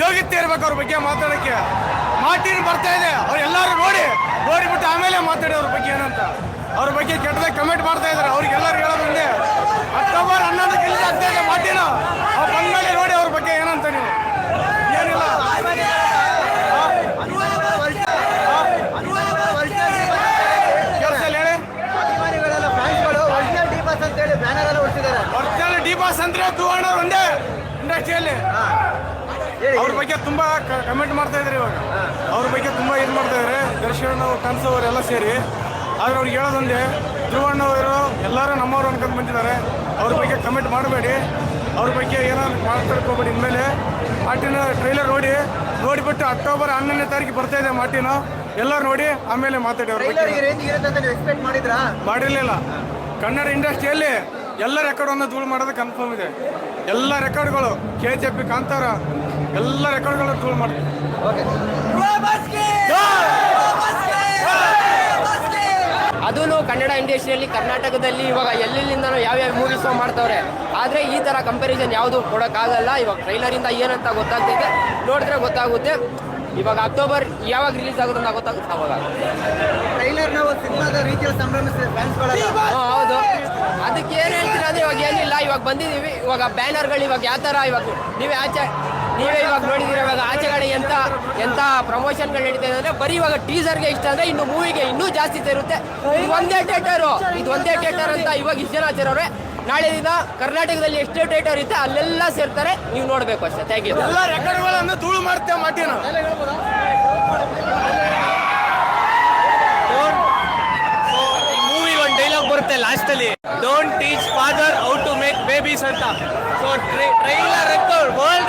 ಯೋಗ್ಯತೆ ಇರ್ಬೇಕು ಅವ್ರ ಬಗ್ಗೆ ಮಾತಾಡಕ್ಕೆ. ಮಾರ್ಟಿನ್ ಬರ್ತಾ ಇದೆ. ಅವ್ರು ಎಲ್ಲರೂ ನೋಡಿ, ನೋಡಿಬಿಟ್ಟು ಆಮೇಲೆ ಮಾತಾಡಿ ಅವ್ರ ಬಗ್ಗೆ ಏನಂತ. ಅವ್ರ ಬಗ್ಗೆ ಕೆಟ್ಟದಾಗ ಕಮೆಂಟ್ ಮಾಡ್ತಾ ಇದಾರೆ. ಅವ್ರಿಗೆಲ್ಲರೂ ಹೇಳೋದು ಒಂದೇ ಅಕ್ಟೋಬರ್ ಹನ್ನೊಂದಕ್ಕೆ ರಿಲೀಸ್ ಆಗ್ತಾ ಇದೆ ಮಾರ್ಟಿನ್ ಅವ್ರು ಬಂದ್ಮೇಲೆ ನೋಡಿ ಅವ್ರ ಬಗ್ಗೆ ಏನಂತ ನೀವು ಏನಿಲ್ಲ ಕೆಲಸ ಹೇಳಿ ಅಭಿಮಾನಿಗಳೆಲ್ಲ ಫ್ಯಾನ್ಸ್ಗಳು ಒರಿಜಿನಲ್ ಡಿ ಬಾಸ್ ಅಂತ ಹೇಳಿ ಬ್ಯಾನರ್ ಎಲ್ಲ ಹೊಡ್ತಿದ್ದಾರೆ ಒರಿಜಿನಲ್ ಡಿ ಬಾಸ್ ಅಂದ್ರೆ ತೂವಣ್ಣ ಒಂದೇ ಹೇಳಿ ಅವ್ರ ಬಗ್ಗೆ ತುಂಬಾ ಕಮೆಂಟ್ ಮಾಡ್ತಾ ಇದ್ರಿ ಇವಾಗ. ಅವ್ರ ಬಗ್ಗೆ ತುಂಬಾ ಇದು ಮಾಡ್ತಾ ಇದ್ರೆ. ದರ್ಶನ್ ಅವ್ರು ಸೇರಿ. ಆದ್ರೆ ಅವ್ರಿಗೆ ಹೇಳೋದೊಂದೆ ಧ್ರುವಣ್ಣವರು ಎಲ್ಲರೂ ನಮ್ಮವ್ರು ಅನ್ಕೊಂಡ್ ಬಂದಿದ್ದಾರೆ. ಅವ್ರ ಬಗ್ಗೆ ಕಮೆಂಟ್ ಮಾಡಬೇಡಿ. ಅವ್ರ ಬಗ್ಗೆ ಏನಾದ್ರು ಮಾತಾಡ್ಕೋಬೇಡಿ ಇನ್ಮೇಲೆ. ಮಾಟಿನ ಟ್ರೈಲರ್ ನೋಡಿ ನೋಡಿಬಿಟ್ಟು ಅಕ್ಟೋಬರ್ ಹನ್ನೊಂದನೇ ತಾರೀಕು ಬರ್ತಾ ಇದೆ ಮಾಟಿನ. ಎಲ್ಲರೂ ನೋಡಿ ಆಮೇಲೆ ಮಾತಾಡಿ ಅವ್ರ ಬಗ್ಗೆ. ಮಾಡಿರಲಿಲ್ಲ. ಕನ್ನಡ ಇಂಡಸ್ಟ್ರಿಯಲ್ಲಿ ಎಲ್ಲ ರೆಕಾರ್ಡನ್ನು ಧೂಳು ಮಾಡೋದು ಕನ್ಫರ್ಮ್ ಇದೆ. ಎಲ್ಲ ರೆಕಾರ್ಡ್ಗಳು ಕೆ ಜೆ ಪಿ ಕಾಂತಾರ, ಎಲ್ಲ ರೆಕಾರ್ಡ್ಗಳು ಧೂಳು ಮಾಡ್ತಾರೆ. ಓಕೆ ಅದೂ ಕನ್ನಡ ಇಂಡಸ್ಟ್ರಿಯಲ್ಲಿ ಕರ್ನಾಟಕದಲ್ಲಿ ಇವಾಗ ಎಲ್ಲೆಲ್ಲಿಂದನೋ ಯಾವ್ಯಾವ ಮೂವೀಸ್ ಮಾಡ್ತವ್ರೆ. ಆದರೆ ಈ ಥರ ಕಂಪ್ಯಾರಿಸನ್ ಯಾವುದು ಕೊಡೋಕ್ಕಾಗಲ್ಲ. ಇವಾಗ ಟ್ರೈಲರಿಂದ ಏನಂತ ಗೊತ್ತಾಗ್ತೈತೆ ನೋಡಿದ್ರೆ ಗೊತ್ತಾಗುತ್ತೆ. ಇವಾಗ ಅಕ್ಟೋಬರ್ ಯಾವಾಗ ರಿಲೀಸ್ ಆಗುತ್ತೆ ಅಂತ ಗೊತ್ತಾಗುತ್ತೆ ಅವಾಗ. ಟ್ರೈಲರ್ ನಾವು ಸಿನಿಮಾದ ರೀತಿಯಲ್ಲಿ ಸಂಭ್ರಮಿಸಿದ ಹೌದು. ಅದಕ್ಕೆ ಏನು ಹೇಳ್ತೀರ ಅಂದ್ರೆ ಇವಾಗ ಏನಿಲ್ಲ ಇವಾಗ ಬಂದಿದ್ದೀವಿ. ಇವಾಗ ಬ್ಯಾನರ್ಗಳು ಇವಾಗ ಯಾವ ಥರ ಇವಾಗ ನೀವೇ ಆಚೆ ನೀವೇ ಇವಾಗ ನೋಡಿದಿರ ಇವಾಗ ಆಚೆಗಡೆ ಎಂತ ಎಂತ ಪ್ರಮೋಷನ್ಗಳು ನಡೀತಾ ಇದೆ ಅಂದ್ರೆ ಬರೀ ಇವಾಗ ಟೀಸರ್ಗೆ ಇಷ್ಟ ಅಂದ್ರೆ ಇನ್ನು ಮೂವಿಗೆ ಇನ್ನೂ ಜಾಸ್ತಿ ಸೇರುತ್ತೆ. ಇದು ಒಂದೇ ಥಿಯೇಟರು ಇದು ಒಂದೇ ಥಿಯೇಟರ್ ಅಂತ ಇವಾಗ ಇಷ್ಟು ಜನ ಸೇರೋರೆ ನಾಳೆ ದಿನ ಕರ್ನಾಟಕದಲ್ಲಿ ಎಷ್ಟು ಥಿಯೇಟರ್ ಇರುತ್ತೆ ಅಲ್ಲೆಲ್ಲ ಸೇರ್ತಾರೆ. ನೀವು ನೋಡಬೇಕು ಅಷ್ಟೇ. ಥ್ಯಾಂಕ್ ಯು ಎಲ್ಲ ರೆಕಾರ್ಡ್ಗಳನ್ನು ಮಾಡ್ತೇವೆ ಮಾಟಿನ ಮೂವಿ ಒಂದು ಡೈಲಾಗ್ ಬರುತ್ತೆ ಲಾಸ್ಟ್ ಅಲ್ಲಿ. Don't teach father how to make babies ಅಂತ. So trailer record world